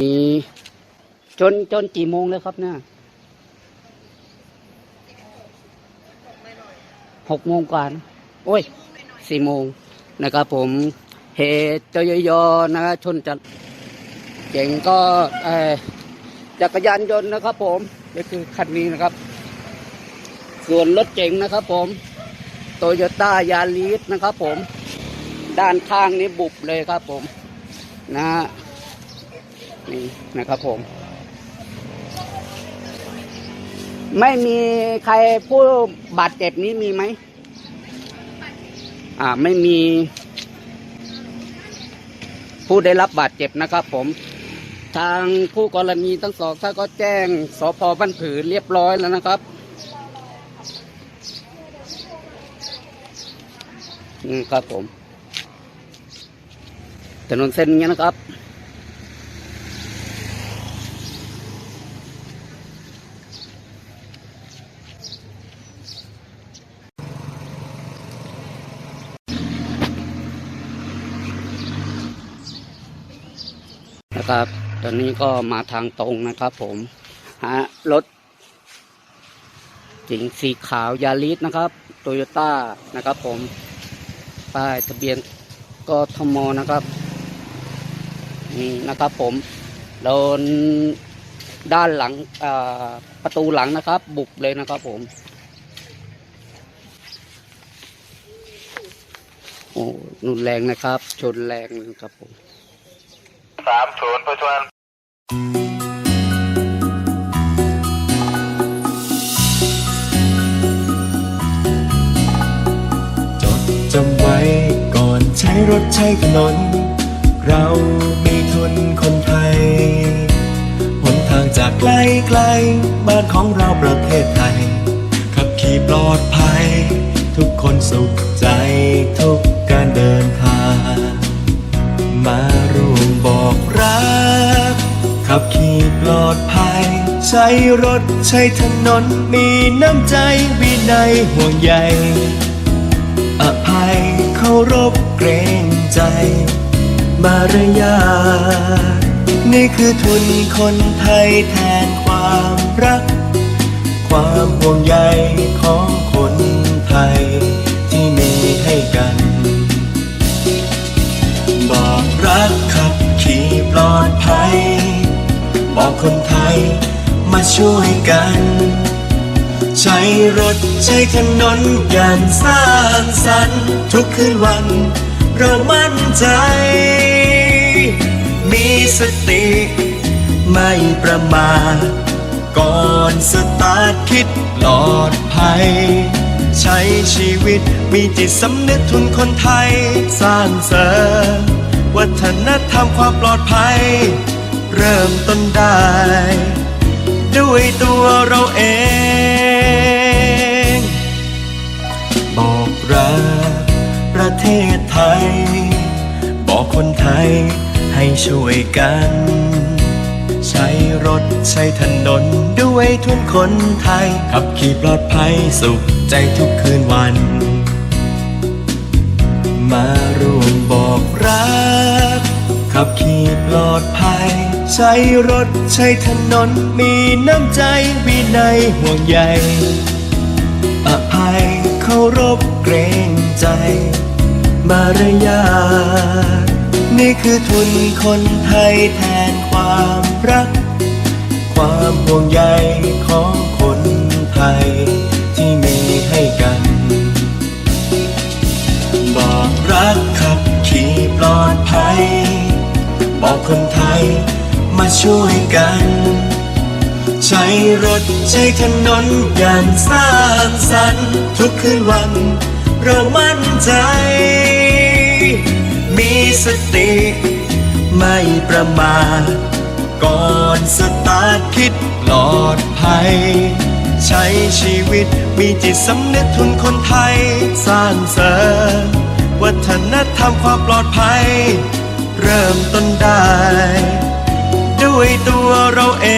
นี่จนจนกี่โมงแล้วครับเนี่ยหกโมงกว่านะโอ้ยสี่โมงนะครับผมเหตุจยอนะครับชนจัดเจ๋งก็จักรยานยนต์นะครับ ผมนี่คือคันนี้นะครับ ส่วนรถเจ๋งนะครับ ผมโตโยต้ายาริสนะครับ ผม ด้านข้างนี้บุบเลยครับ ผม นะฮะ นี่นะครับผม ไม่มีใครผู้บาดเจ็บนี้มีไหม อ่าไม่มีผู้ได้รับบาดเจ็บนะครับผม ทางผู้กรณีทั้งสองท่านก็แจ้งสพบ้านผือเรียบร้อยแล้วนะครับนี่ครับผมถนนเส้นนี้นะครับ นะครับ ตอนนี้ก็มาทางตรงนะครับ ผมฮะรถจิงสีขาวยาริสนะครับโตโยต้านะครับ ผมป้ายทะเบียนกทมนะครับนี่นะครับ ผมโดนด้านหลังประตูหลังนะครับ บุบเลยนะครับ ผมโอ้รุนแรงนะครับ ชนแรงนะครับผม สามศูนย์ประชวนจดจำไว้ก่อนใช้รถใช้ถนน เรามีทุนคนไทยหนทางจากไกลไกลบ้านของเราประเทศไทย ขับขี่ปลอดภัย ทุกคนสุขใจทุก รถใช้ถนนมีน้ำใจวินัยห่วงใยอภัยเคารพเกรงใจ มารยาทนี่คือทุนคนไทยแทนความรัก ความห่วงใยของคนไทยที่มีให้กัน บอกรักขับขี่ปลอดภัย บอกคนไทย มาช่วยกัน ใช้รถใช้ถนนอย่างสร้างสรรค์ทุกคืนวัน เรามั่นใจ มีสติ ไม่ประมาทก่อนสตาร์ทคิดปลอดภัย ใช้ชีวิตมีจิตสำนึกทุนคนไทย สร้างเสริมวัฒนธรรมความปลอดภัย เริ่มต้นได้ ด้วยตัวเราเอง บอกรักประเทศไทย บอกคนไทยให้ช่วยกัน ใช้รถใช้ถนนด้วยทุนคนไทย ขับขี่ปลอดภัยสุขใจทุกคืนวัน มาร่วมบอกรัก ขับขี่ปลอดภัย ใช้รถใช้ถนนมีน้ำใจวินัยห่วงใยอภัยเคารพเกรงใจ มารยาทนี่คือทุนคนไทยแทนความรัก ความห่วงใยของคนไทยที่มีให้กัน บอกรักขับขี่ปลอดภัย บอกคนไทย มาช่วยกัน ใช้รถใช้ถนนอย่างสร้างสรรค์ทุกคืนวัน เรามั่นใจ มีสติ ไม่ประมาทก่อนสตาร์ทคิดปลอดภัย ใช้ชีวิตมีจิตสำนึกทุนคนไทย สร้างเสริมวัฒนธรรมความปลอดภัย เริ่มต้นได้ ด้วยตัวเราเอง